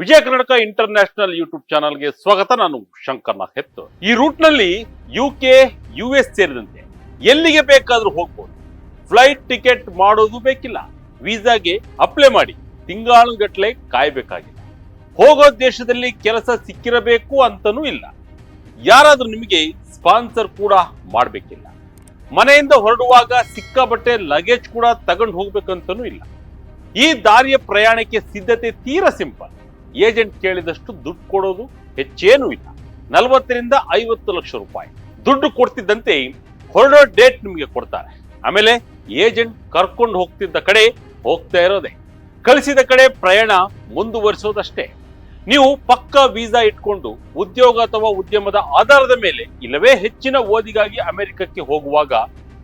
ವಿಜಯ Karnataka international YouTube ಚಾನಲ್ಗೆ ಸ್ವಾಗತ. ನಾನು ಶಂಕರ್ನ ಹೆತ್ತು ಈ ರೂಟ್ನಲ್ಲಿ ಯು ಕೆ ಯು ಎಸ್ ಸೇರಿದಂತೆ ಎಲ್ಲಿಗೆ ಬೇಕಾದರೂ ಹೋಗ್ಬೋದು. ಫ್ಲೈಟ್ ಟಿಕೆಟ್ ಮಾಡೋದು ಬೇಕಿಲ್ಲ. ವೀಸಾಗೆ ಅಪ್ಲೈ ಮಾಡಿ ತಿಂಗಾಳುಗಟ್ಲೆ ಕಾಯಬೇಕಾಗಿಲ್ಲ ಹೋಗೋ ದೇಶದಲ್ಲಿ ಕೆಲಸ ಸಿಕ್ಕಿರಬೇಕು ಅಂತನೂ ಇಲ್ಲ. ಯಾರಾದರೂ ನಿಮಗೆ ಸ್ಪಾನ್ಸರ್ ಕೂಡ ಮಾಡಬೇಕಿಲ್ಲ. ಮನೆಯಿಂದ ಹೊರಡುವಾಗ ಸಿಕ್ಕಾಬಟ್ಟೆ ಲಗೇಜ್ ಕೂಡ ತಗೊಂಡು ಹೋಗ್ಬೇಕಂತನೂ ಇಲ್ಲ. ಈ ದಾರಿಯ ಪ್ರಯಾಣಕ್ಕೆ ಸಿದ್ಧತೆ ತೀರಾ ಸಿಂಪಲ್. ಏಜೆಂಟ್ ಕೇಳಿದಷ್ಟು ದುಡ್ಡು ಕೊಡೋದು ಹೆಚ್ಚೇನೂ ಇಲ್ಲ. ನಲವತ್ತರಿಂದ ಐವತ್ತು ಲಕ್ಷ ರೂಪಾಯಿ. ದುಡ್ಡು ಕೊಡ್ತಿದ್ದಂತೆ ಹೊರಡೋ ಡೇಟ್ ನಿಮಗೆ ಕೊಡ್ತಾರೆ. ಆಮೇಲೆ ಏಜೆಂಟ್ ಕರ್ಕೊಂಡು ಹೋಗ್ತಿದ್ದ ಕಡೆ ಹೋಗ್ತಾ ಇರೋದೆ. ಕಳಿಸಿದ ಕಡೆ ಪ್ರಯಾಣ ಮುಂದುವರಿಸೋದಷ್ಟೇ. ನೀವು ಪಕ್ಕ ವೀಸಾ ಇಟ್ಕೊಂಡು ಉದ್ಯೋಗ ಅಥವಾ ಉದ್ಯಮದ ಆಧಾರದ ಮೇಲೆ ಇಲ್ಲವೇ ಹೆಚ್ಚಿನ ಓದಿಗಾಗಿ ಅಮೆರಿಕಕ್ಕೆ ಹೋಗುವಾಗ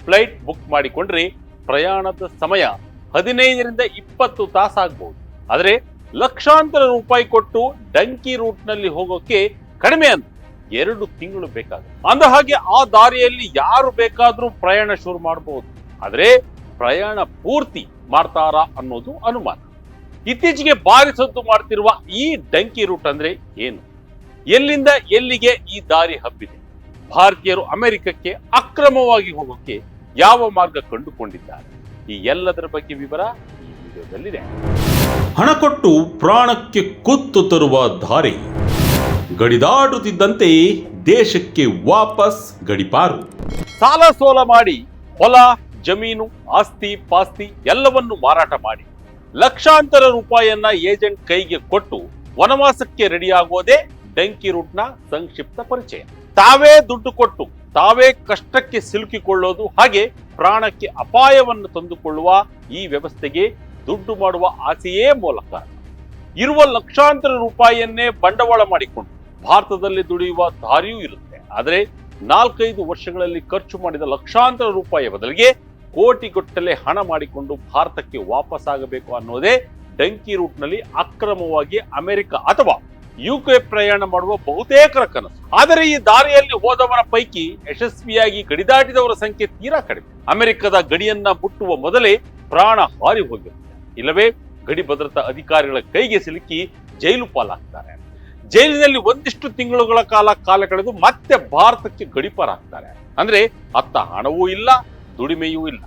ಫ್ಲೈಟ್ ಬುಕ್ ಮಾಡಿಕೊಂಡ್ರೆ ಪ್ರಯಾಣದ ಸಮಯ ಹದಿನೈದರಿಂದ ಇಪ್ಪತ್ತು ತಾಸಾಗಬಹುದು ಆದರೆ ಲಕ್ಷಾಂತರ ರೂಪಾಯಿ ಕೊಟ್ಟು ಡಂಕಿ ರೂಟ್ನಲ್ಲಿ ಹೋಗೋಕೆ ಕಡಿಮೆ ಅಂತ ಎರಡು ತಿಂಗಳು ಬೇಕಾಗುತ್ತೆ. ಅಂದ ಹಾಗೆ ಆ ದಾರಿಯಲ್ಲಿ ಯಾರು ಬೇಕಾದ್ರೂ ಪ್ರಯಾಣ ಶುರು ಮಾಡಬಹುದು ಆದ್ರೆ ಪ್ರಯಾಣ ಪೂರ್ತಿ ಮಾಡ್ತಾರಾ ಅನ್ನೋದು ಅನುಮಾನ. ಇತ್ತೀಚೆಗೆ ಬಾರಿಸದ್ದು ಮಾಡ್ತಿರುವ ಈ ಡಂಕಿ ರೂಟ್ ಅಂದ್ರೆ ಏನು? ಎಲ್ಲಿಂದ ಎಲ್ಲಿಗೆ ಈ ದಾರಿ ಹಬ್ಬಿದೆ? ಭಾರತೀಯರು ಅಮೆರಿಕಕ್ಕೆ ಅಕ್ರಮವಾಗಿ ಹೋಗೋಕೆ ಯಾವ ಮಾರ್ಗ ಕಂಡುಕೊಂಡಿದ್ದಾರೆ? ಈ ಎಲ್ಲದರ ಬಗ್ಗೆ ವಿವರ ಈ ವಿಡಿಯೋದಲ್ಲಿದೆ. ಹಣ ಕೊಟ್ಟು ಪ್ರಾಣಕ್ಕೆ ಕುತ್ತು ತರುವ ಧಾರೆ. ಗಡಿದಾಡುತ್ತಿದ್ದಂತೆ ದೇಶಕ್ಕೆ ವಾಪಸ್ ಗಡಿಪಾರು. ಸಾಲ ಸೋಲ ಮಾಡಿ ಹೊಲ ಜಮೀನು ಆಸ್ತಿ ಪಾಸ್ತಿ ಎಲ್ಲವನ್ನು ಮಾರಾಟ ಮಾಡಿ. ಲಕ್ಷಾಂತರ ರೂಪಾಯಿಯನ್ನ ಏಜೆಂಟ್ ಕೈಗೆ ಕೊಟ್ಟು ವನವಾಸಕ್ಕೆ ರೆಡಿಯಾಗೋದೇ ಡಂಕಿ ರೂಟ್ನ ಸಂಕ್ಷಿಪ್ತ ಪರಿಚಯ. ತಾವೇ ದುಡ್ಡು ಕೊಟ್ಟು ತಾವೇ ಕಷ್ಟಕ್ಕೆ ಸಿಲುಕಿಕೊಳ್ಳೋದು ಹಾಗೆ ಪ್ರಾಣಕ್ಕೆ ಅಪಾಯವನ್ನು ತಂದುಕೊಳ್ಳುವ ಈ ವ್ಯವಸ್ಥೆಗೆ ದುಡ್ಡು ಮಾಡುವ ಆಸೆಯೇ ಮೂಲಕ ಇರುವ ಲಕ್ಷಾಂತರ ರೂಪಾಯಿಯನ್ನೇ ಬಂಡವಾಳ ಮಾಡಿಕೊಂಡು ಭಾರತದಲ್ಲಿ ದುಡಿಯುವ ದಾರಿಯೂ ಇರುತ್ತೆ. ಆದರೆ ನಾಲ್ಕೈದು ವರ್ಷಗಳಲ್ಲಿ ಖರ್ಚು ಮಾಡಿದ ಲಕ್ಷಾಂತರ ರೂಪಾಯಿ ಬದಲಿಗೆ ಕೋಟಿಗಟ್ಟಲೆ ಹಣ ಮಾಡಿಕೊಂಡು ಭಾರತಕ್ಕೆ ವಾಪಸ್ ಆಗಬೇಕು ಅನ್ನೋದೇ ಡಂಕಿ ರೂಟ್ನಲ್ಲಿ ಅಕ್ರಮವಾಗಿ ಅಮೆರಿಕ ಅಥವಾ ಯುಕೆ ಪ್ರಯಾಣ ಮಾಡುವ ಬಹುತೇಕರ ಕನಸು. ಆದರೆ ಈ ದಾರಿಯಲ್ಲಿ ಹೋದವರ ಪೈಕಿ ಯಶಸ್ವಿಯಾಗಿ ಗಡಿದಾಟಿದವರ ಸಂಖ್ಯೆ ತೀರಾ ಕಡಿಮೆ. ಅಮೆರಿಕದ ಗಡಿಯನ್ನ ಮುಟ್ಟುವ ಮೊದಲೇ ಪ್ರಾಣ ಹಾರಿ ಹೋಗಿರುತ್ತೆ. ಇಲ್ಲವೇ ಗಡಿ ಭದ್ರತಾ ಅಧಿಕಾರಿಗಳ ಕೈಗೆ ಸಿಲುಕಿ ಜೈಲು ಪಾಲಾಗ್ತಾರೆ. ಜೈಲಿನಲ್ಲಿ ಒಂದಿಷ್ಟು ತಿಂಗಳುಗಳ ಕಾಲ ಕಾಲ ಕಳೆದು ಮತ್ತೆ ಭಾರತಕ್ಕೆ ಗಡಿಪಾರಾಗ್ತಾರೆ. ಅಂದ್ರೆ ಅತ್ತ ಹಣವೂ ಇಲ್ಲ, ದುಡಿಮೆಯೂ ಇಲ್ಲ.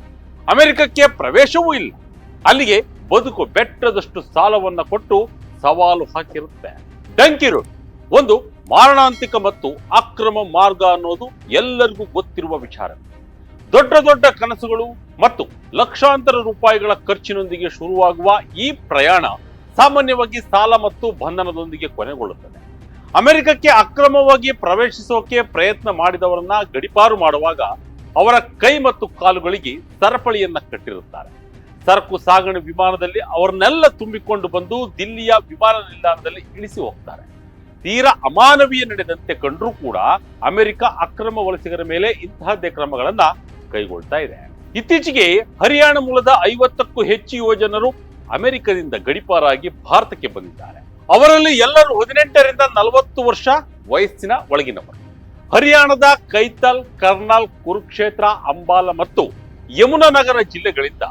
ಅಮೆರಿಕಕ್ಕೆ ಪ್ರವೇಶವೂ ಇಲ್ಲ. ಅಲ್ಲಿಗೆ ಬದುಕು ಬೆಟ್ಟದಷ್ಟು ಸಾಲವನ್ನ ಕೊಟ್ಟು ಸವಾಲು ಹಾಕಿರುತ್ತೆ. ಡಂಕಿ ಒಂದು ಮಾರಣಾಂತಿಕ ಮತ್ತು ಅಕ್ರಮ ಮಾರ್ಗ ಅನ್ನೋದು ಎಲ್ಲರಿಗೂ ಗೊತ್ತಿರುವ ವಿಚಾರ. ದೊಡ್ಡ ದೊಡ್ಡ ಕನಸುಗಳು ಮತ್ತು ಲಕ್ಷಾಂತರ ರೂಪಾಯಿಗಳ ಖರ್ಚಿನೊಂದಿಗೆ ಶುರುವಾಗುವ ಈ ಪ್ರಯಾಣ ಸಾಮಾನ್ಯವಾಗಿ ಸಾಲ ಮತ್ತು ಬಂಧನದೊಂದಿಗೆ ಕೊನೆಗೊಳ್ಳುತ್ತದೆ. ಅಮೆರಿಕಕ್ಕೆ ಅಕ್ರಮವಾಗಿ ಪ್ರವೇಶಿಸೋಕೆ ಪ್ರಯತ್ನ ಮಾಡಿದವರನ್ನ ಗಡಿಪಾರು ಮಾಡುವಾಗ ಅವರ ಕೈ ಮತ್ತು ಕಾಲುಗಳಿಗೆ ಸರಪಳಿಯನ್ನ ಕಟ್ಟಿರುತ್ತಾರೆ. ಸರಕು ಸಾಗಣೆ ವಿಮಾನದಲ್ಲಿ ಅವರನ್ನೆಲ್ಲ ತುಂಬಿಕೊಂಡು ಬಂದು ದಿಲ್ಲಿಯ ವಿಮಾನ ನಿಲ್ದಾಣದಲ್ಲಿ ಇಳಿಸಿ ಹೋಗ್ತಾರೆ. ತೀರಾ ಅಮಾನವೀಯ ನಡೆದಂತೆ ಕಂಡರೂ ಕೂಡ ಅಮೆರಿಕ ಅಕ್ರಮ ವಲಸಿಗರ ಮೇಲೆ ಇಂತಹದ್ದೇ ಕ್ರಮಗಳನ್ನ ಕೈಗೊಳ್ತಾ ಇದೆ. ಇತ್ತೀಚೆಗೆ ಹರಿಯಾಣ ಮೂಲದ ಐವತ್ತಕ್ಕೂ ಹೆಚ್ಚು ಯುವಜನರು ಅಮೆರಿಕದಿಂದ ಗಡಿಪಾರಾಗಿ ಭಾರತಕ್ಕೆ ಬಂದಿದ್ದಾರೆ. ಅವರಲ್ಲಿ ಎಲ್ಲರೂ ಹದಿನೆಂಟರಿಂದ ನಲವತ್ತು ವರ್ಷ ವಯಸ್ಸಿನ ಒಳಗಿನವರು. ಹರಿಯಾಣದ ಕೈತಲ್, ಕರ್ನಾಲ್, ಕುರುಕ್ಷೇತ್ರ, ಅಂಬಾಲ ಮತ್ತು ಯಮುನಾನಗರ ಜಿಲ್ಲೆಗಳಿಂದ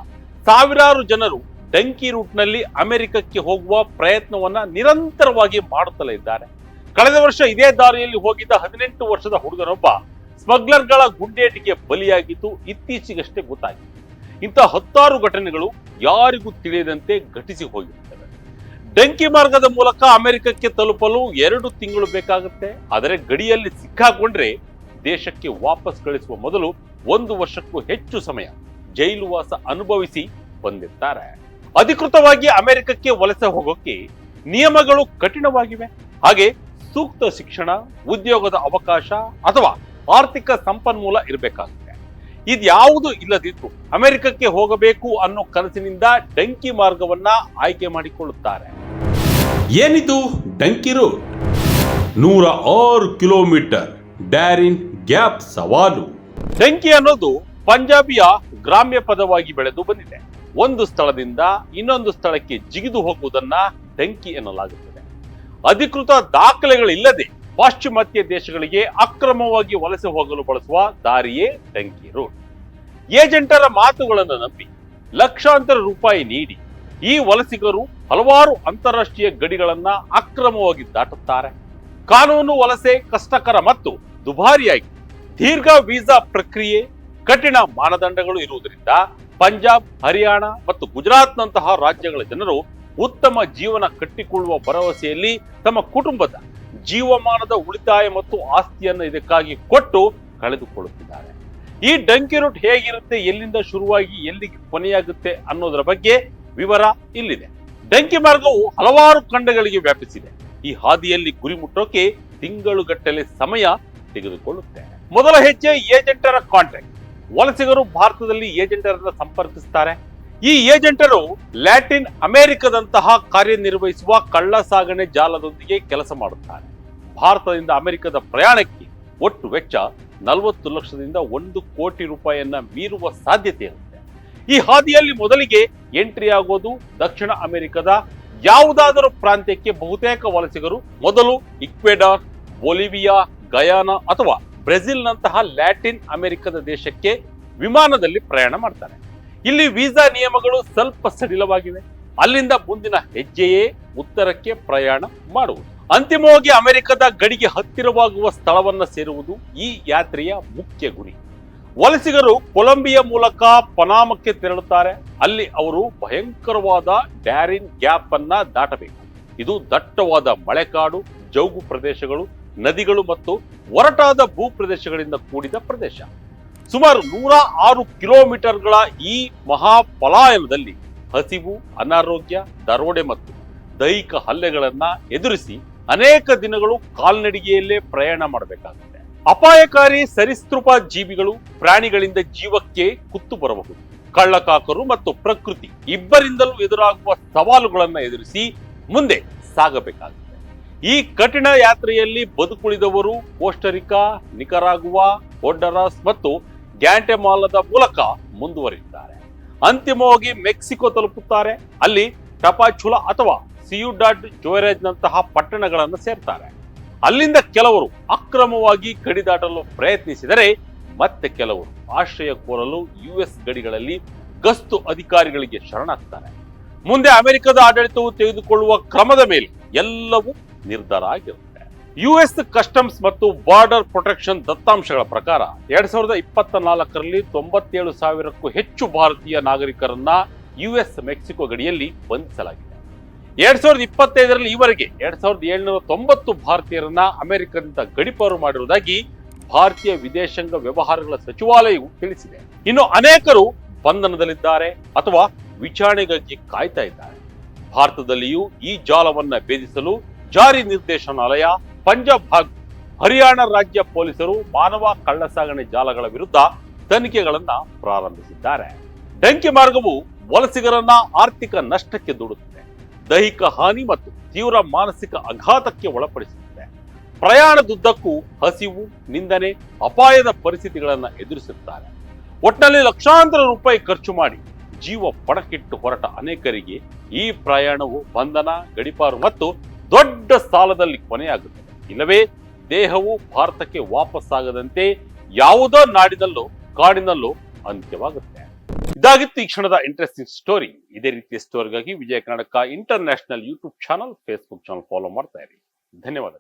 ಸಾವಿರಾರು ಜನರು ಡಂಕಿ ರೂಟ್ನಲ್ಲಿ ಅಮೆರಿಕಕ್ಕೆ ಹೋಗುವ ಪ್ರಯತ್ನವನ್ನ ನಿರಂತರವಾಗಿ ಮಾಡುತ್ತಲೇ ಇದ್ದಾರೆ. ಕಳೆದ ವರ್ಷ ಇದೇ ದಾರಿಯಲ್ಲಿ ಹೋಗಿದ್ದ ಹದಿನೆಂಟು ವರ್ಷದ ಹುಡುಗನೊಬ್ಬ ಸ್ಮಗ್ಲರ್ಗಳ ಗುಂಡೇಟಿಗೆ ಬಲಿಯಾಗಿದ್ದು ಇತ್ತೀಚೆಗಷ್ಟೇ ಗೊತ್ತಾಗಿದೆ. ಇಂಥ ಹತ್ತಾರು ಘಟನೆಗಳು ಯಾರಿಗೂ ತಿಳಿಯದಂತೆ ಘಟಿಸಿ ಹೋಗಿರುತ್ತವೆ. ಡಂಕಿ ಮಾರ್ಗದ ಮೂಲಕ ಅಮೆರಿಕಕ್ಕೆ ತಲುಪಲು ಎರಡು ತಿಂಗಳು ಬೇಕಾಗುತ್ತೆ. ಆದರೆ ಗಡಿಯಲ್ಲಿ ಸಿಕ್ಕಾಕೊಂಡ್ರೆ ದೇಶಕ್ಕೆ ವಾಪಸ್ ಕಳಿಸುವ ಮೊದಲು ಒಂದು ವರ್ಷಕ್ಕೂ ಹೆಚ್ಚು ಸಮಯ ಜೈಲುವಾಸ ಅನುಭವಿಸಿ ಬಂದಿರ್ತಾರೆ. ಅಧಿಕೃತವಾಗಿ ಅಮೆರಿಕಕ್ಕೆ ವಲಸೆ ಹೋಗೋಕೆ ನಿಯಮಗಳು ಕಠಿಣವಾಗಿವೆ. ಹಾಗೆ ಸೂಕ್ತ ಶಿಕ್ಷಣ, ಉದ್ಯೋಗದ ಅವಕಾಶ ಅಥವಾ ಆರ್ಥಿಕ ಸಂಪನ್ಮೂಲ ಇರಬೇಕಾಗುತ್ತೆ. ಇದ್ಯಾವುದು ಇಲ್ಲದಿದ್ದು ಅಮೆರಿಕಕ್ಕೆ ಹೋಗಬೇಕು ಅನ್ನೋ ಕನಸಿನಿಂದ ಡಂಕಿ ಮಾರ್ಗವನ್ನ ಆಯ್ಕೆ ಮಾಡಿಕೊಳ್ಳುತ್ತಾರೆ. ಏನಿದು ಡಂಕಿ ರೋಡ್? ನೂರ ಆರು ಕಿಲೋಮೀಟರ್ ಡ್ಯಾರಿನ್ ಗ್ಯಾಪ್ ಸವಾಲು. ಡಂಕಿ ಅನ್ನೋದು ಪಂಜಾಬಿಯ ಗ್ರಾಮ್ಯ ಪದವಾಗಿ ಬೆಳೆದು ಬಂದಿದೆ. ಒಂದು ಸ್ಥಳದಿಂದ ಇನ್ನೊಂದು ಸ್ಥಳಕ್ಕೆ ಜಿಗಿದು ಹೋಗುವುದನ್ನ ಡಂಕಿ ಎನ್ನಲಾಗುತ್ತದೆ. ಅಧಿಕೃತ ದಾಖಲೆಗಳಿಲ್ಲದೆ ಪಾಶ್ಚಿಮಾತ್ಯ ದೇಶಗಳಿಗೆ ಅಕ್ರಮವಾಗಿ ವಲಸೆ ಹೋಗಲು ಬಳಸುವ ದಾರಿಯೇ ಟಂಕಿ ರೋಡ್. ಏಜೆಂಟರ ಮಾತುಗಳನ್ನು ನಂಬಿ ಲಕ್ಷಾಂತರ ರೂಪಾಯಿ ನೀಡಿ ಈ ವಲಸಿಗರು ಹಲವಾರು ಅಂತಾರಾಷ್ಟ್ರೀಯ ಗಡಿಗಳನ್ನ ಅಕ್ರಮವಾಗಿ ದಾಟುತ್ತಾರೆ. ಕಾನೂನು ವಲಸೆ ಕಷ್ಟಕರ ಮತ್ತು ದುಬಾರಿಯಾಗಿ ದೀರ್ಘ ವೀಸಾ ಪ್ರಕ್ರಿಯೆ, ಕಠಿಣ ಮಾನದಂಡಗಳು ಇರುವುದರಿಂದ ಪಂಜಾಬ್, ಹರಿಯಾಣ ಮತ್ತು ಗುಜರಾತ್ನಂತಹ ರಾಜ್ಯಗಳ ಜನರು ಉತ್ತಮ ಜೀವನ ಕಟ್ಟಿಕೊಳ್ಳುವ ಭರವಸೆಯಲ್ಲಿ ತಮ್ಮ ಕುಟುಂಬದ ಜೀವಮಾನದ ಉಳಿತಾಯ ಮತ್ತು ಆಸ್ತಿಯನ್ನು ಇದಕ್ಕಾಗಿ ಕೊಟ್ಟು ಕಳೆದುಕೊಳ್ಳುತ್ತಿದ್ದಾರೆ. ಈ ಡಂಕಿ ರೂಟ್ ಹೇಗಿರುತ್ತೆ, ಎಲ್ಲಿಂದ ಶುರುವಾಗಿ ಎಲ್ಲಿಗೆ ಕೊನೆಯಾಗುತ್ತೆ ಅನ್ನೋದರ ಬಗ್ಗೆ ವಿವರ ಇಲ್ಲಿದೆ. ಡಂಕಿ ಮಾರ್ಗವು ಹಲವಾರು ಖಂಡಗಳಿಗೆ ವ್ಯಾಪಿಸಿದೆ. ಈ ಹಾದಿಯಲ್ಲಿ ಗುರಿ ಮುಟ್ಟೋಕೆ ತಿಂಗಳುಗಟ್ಟಲೆ ಸಮಯ ತೆಗೆದುಕೊಳ್ಳುತ್ತೆ. ಮೊದಲ ಹೆಜ್ಜೆ ಏಜೆಂಟರ ಕಾಂಟ್ರಾಕ್ಟ್. ವಲಸಿಗರು ಭಾರತದಲ್ಲಿ ಏಜೆಂಟರನ್ನ ಸಂಪರ್ಕಿಸುತ್ತಾರೆ ಈ ಏಜೆಂಟರು ಲ್ಯಾಟಿನ್ ಅಮೆರಿಕದಂತಹ ಕಾರ್ಯನಿರ್ವಹಿಸುವ ಕಳ್ಳ ಸಾಗಣೆ ಜಾಲದೊಂದಿಗೆ ಕೆಲಸ ಮಾಡುತ್ತಾರೆ. ಭಾರತದಿಂದ ಅಮೆರಿಕದ ಪ್ರಯಾಣಕ್ಕೆ ಒಟ್ಟು ವೆಚ್ಚ ನಲವತ್ತು ಲಕ್ಷದಿಂದ ಒಂದು ಕೋಟಿ ರೂಪಾಯಿಯನ್ನ ಮೀರುವ ಸಾಧ್ಯತೆ ಇರುತ್ತೆ. ಈ ಹಾದಿಯಲ್ಲಿ ಮೊದಲಿಗೆ ಎಂಟ್ರಿ ಆಗೋದು ದಕ್ಷಿಣ ಅಮೆರಿಕದ ಯಾವುದಾದರೂ ಪ್ರಾಂತ್ಯಕ್ಕೆ ಬಹುತೇಕ ವಲಸಿಗರು, ಮೊದಲು ಇಕ್ವೆಡಾರ್, ಬೊಲಿವಿಯಾ, ಗಯಾನಾ ಅಥವಾ ಬ್ರೆಜಿಲ್ನಂತಹ ಲ್ಯಾಟಿನ್ ಅಮೆರಿಕದ ದೇಶಕ್ಕೆ ವಿಮಾನದಲ್ಲಿ ಪ್ರಯಾಣ ಮಾಡ್ತಾರೆ. ಇಲ್ಲಿ ವೀಸಾ ನಿಯಮಗಳು ಸ್ವಲ್ಪ ಸಡಿಲವಾಗಿವೆ. ಅಲ್ಲಿಂದ ಮುಂದಿನ ಹೆಜ್ಜೆಯೇ ಉತ್ತರಕ್ಕೆ ಪ್ರಯಾಣ ಮಾಡುವುದು. ಅಂತಿಮವಾಗಿ ಅಮೆರಿಕದ ಗಡಿಗೆ ಹತ್ತಿರವಾಗುವ ಸ್ಥಳವನ್ನು ಸೇರುವುದು ಈ ಯಾತ್ರೆಯ ಮುಖ್ಯ ಗುರಿ. ವಲಸಿಗರು ಕೊಲಂಬಿಯಾ ಮೂಲಕ ಪನಾಮಕ್ಕೆ ತೆರಳುತ್ತಾರೆ. ಅಲ್ಲಿ ಅವರು ಭಯಂಕರವಾದ ಡ್ಯಾರಿನ್ ಗ್ಯಾಪ್ ಅನ್ನ ದಾಟಬೇಕು. ಇದು ದಟ್ಟವಾದ ಮಳೆಕಾಡು, ಜೌಗು ಪ್ರದೇಶಗಳು, ನದಿಗಳು ಮತ್ತು ಒರಟಾದ ಭೂ ಪ್ರದೇಶಗಳಿಂದ ಕೂಡಿದ ಪ್ರದೇಶ. ಸುಮಾರು ನೂರ ಆರು ಕಿಲೋಮೀಟರ್ಗಳ ಈ ಮಹಾಪಲಾಯನದಲ್ಲಿ ಹಸಿವು, ಅನಾರೋಗ್ಯ, ದರೋಡೆ ಮತ್ತು ದೈಹಿಕ ಹಲ್ಲೆಗಳನ್ನ ಎದುರಿಸಿ ಅನೇಕ ದಿನಗಳು ಕಾಲ್ನಡಿಗೆಯಲ್ಲೇ ಪ್ರಯಾಣ ಮಾಡಬೇಕಾಗುತ್ತೆ. ಅಪಾಯಕಾರಿ ಸರಿಸೃಪ ಜೀವಿಗಳು ಪ್ರಾಣಿಗಳಿಂದ ಜೀವಕ್ಕೆ ಕುತ್ತು ಬರಬಹುದು. ಕಳ್ಳಕಾಕರು ಮತ್ತು ಪ್ರಕೃತಿ ಇಬ್ಬರಿಂದಲೂ ಎದುರಾಗುವ ಸವಾಲುಗಳನ್ನು ಎದುರಿಸಿ ಮುಂದೆ ಸಾಗಬೇಕಾಗುತ್ತೆ. ಈ ಕಠಿಣ ಯಾತ್ರೆಯಲ್ಲಿ ಬದುಕುಳಿದವರು ಕೋಸ್ಟರಿಕಾ ನಿಖರಾಗುವ ಹೊಂಡರಸ್ ಮತ್ತು ಗ್ಯಾಂಟೆಮಾಲದ ಮೂಲಕ ಮುಂದುವರಿಯುತ್ತಾರೆ. ಅಂತಿಮವಾಗಿ ಮೆಕ್ಸಿಕೋ ತಲುಪುತ್ತಾರೆ. ಅಲ್ಲಿ ಟಪಾಚುಲ ಅಥವಾ ಸಿಯುಡಾಡ್ ಜೋರೆಜ್ನಂತಹ ಪಟ್ಟಣಗಳನ್ನು ಸೇರ್ತಾರೆ. ಅಲ್ಲಿಂದ ಕೆಲವರು ಅಕ್ರಮವಾಗಿ ಗಡಿ ದಾಟಲು ಪ್ರಯತ್ನಿಸಿದರೆ ಮತ್ತೆ ಕೆಲವರು ಆಶ್ರಯ ಕೋರಲು ಯುಎಸ್ ಗಡಿಗಳಲ್ಲಿ ಗಸ್ತು ಅಧಿಕಾರಿಗಳಿಗೆ ಶರಣಾಗ್ತಾರೆ. ಮುಂದೆ ಅಮೆರಿಕದ ಆಡಳಿತವು ತೆಗೆದುಕೊಳ್ಳುವ ಕ್ರಮದ ಮೇಲೆ ಎಲ್ಲವೂ ನಿರ್ಧಾರ ಆಗಿರುತ್ತೆ. ಯುಎಸ್ ಕಸ್ಟಮ್ಸ್ ಮತ್ತು ಬಾರ್ಡರ್ ಪ್ರೊಟೆಕ್ಷನ್ ದತ್ತಾಂಶಗಳ ಪ್ರಕಾರ ಎರಡ್ ಸಾವಿರದ ಇಪ್ಪತ್ತ ನಾಲ್ಕರಲ್ಲಿ ತೊಂಬತ್ತೇಳು ಸಾವಿರಕ್ಕೂ ಹೆಚ್ಚು ಭಾರತೀಯ ನಾಗರಿಕರನ್ನ ಯುಎಸ್ ಮೆಕ್ಸಿಕೋ ಗಡಿಯಲ್ಲಿ ಬಂಧಿಸಲಾಗಿದೆ. ಎರಡ್ ಸಾವಿರದ ಇಪ್ಪತ್ತೈದರಲ್ಲಿ ಈವರೆಗೆ ಎರಡ್ ಸಾವಿರದ ಏಳ್ನೂರ ತೊಂಬತ್ತು ಭಾರತೀಯರನ್ನ ಅಮೆರಿಕದಿಂದ ಗಡಿಪಾರು ಮಾಡಿರುವುದಾಗಿ ಭಾರತೀಯ ವಿದೇಶಾಂಗ ವ್ಯವಹಾರಗಳ ಸಚಿವಾಲಯವು ತಿಳಿಸಿದೆ. ಇನ್ನು ಅನೇಕರು ಬಂಧನದಲ್ಲಿದ್ದಾರೆ ಅಥವಾ ವಿಚಾರಣೆಗಾಗಿ ಕಾಯ್ತಾ ಇದ್ದಾರೆ. ಭಾರತದಲ್ಲಿಯೂ ಈ ಜಾಲವನ್ನ ಭೇದಿಸಲು ಜಾರಿ ನಿರ್ದೇಶನಾಲಯ, ಪಂಜಾಬ್ ಹಾಗೂ ಹರಿಯಾಣ ರಾಜ್ಯ ಪೊಲೀಸರು ಮಾನವ ಕಳ್ಳಸಾಗಣೆ ಜಾಲಗಳ ವಿರುದ್ಧ ತನಿಖೆಗಳನ್ನ ಪ್ರಾರಂಭಿಸಿದ್ದಾರೆ. ಡಂಕಿ ಮಾರ್ಗವು ವಲಸಿಗರನ್ನ ಆರ್ಥಿಕ ನಷ್ಟಕ್ಕೆ ದೂಡುತ್ತದೆ. ದೈಹಿಕ ಹಾನಿ ಮತ್ತು ತೀವ್ರ ಮಾನಸಿಕ ಆಘಾತಕ್ಕೆ ಒಳಪಡಿಸುತ್ತದೆ. ಪ್ರಯಾಣದುದ್ದಕ್ಕೂ ಹಸಿವು, ನಿಂದನೆ, ಅಪಾಯದ ಪರಿಸ್ಥಿತಿಗಳನ್ನು ಎದುರಿಸುತ್ತಾರೆ. ಒಟ್ಟಿನಲ್ಲಿ ಲಕ್ಷಾಂತರ ರೂಪಾಯಿ ಖರ್ಚು ಮಾಡಿ ಜೀವ ಪಣಕ್ಕಿಟ್ಟು ಹೊರಟ ಅನೇಕರಿಗೆ ಈ ಪ್ರಯಾಣವು ಬಂಧನ, ಗಡಿಪಾರು ಮತ್ತು ದೊಡ್ಡ ಸಾಲದಲ್ಲಿ ಕೊನೆಯಾಗುತ್ತದೆ. ಇಲ್ಲವೇ, ದೇಹವು ಭಾರತಕ್ಕೆ ವಾಪಸ್ಸಾಗದಂತೆ ಯಾವುದೋ ನಾಡಿನಲ್ಲೋ ಕಾಡಿನಲ್ಲೋ ಅಂತ್ಯವಾಗುತ್ತೆ. ಇದಾಗಿತ್ತು ಈ ಕ್ಷಣದ ಇಂಟ್ರೆಸ್ಟಿಂಗ್ ಸ್ಟೋರಿ ಇದೇ ರೀತಿಯ ಸ್ಟೋರಿಗಾಗಿ Vijaya Karnataka international YouTube channel Facebook channel follow ಮಾಡ್ತಾ ಇರಿ. ಧನ್ಯವಾದ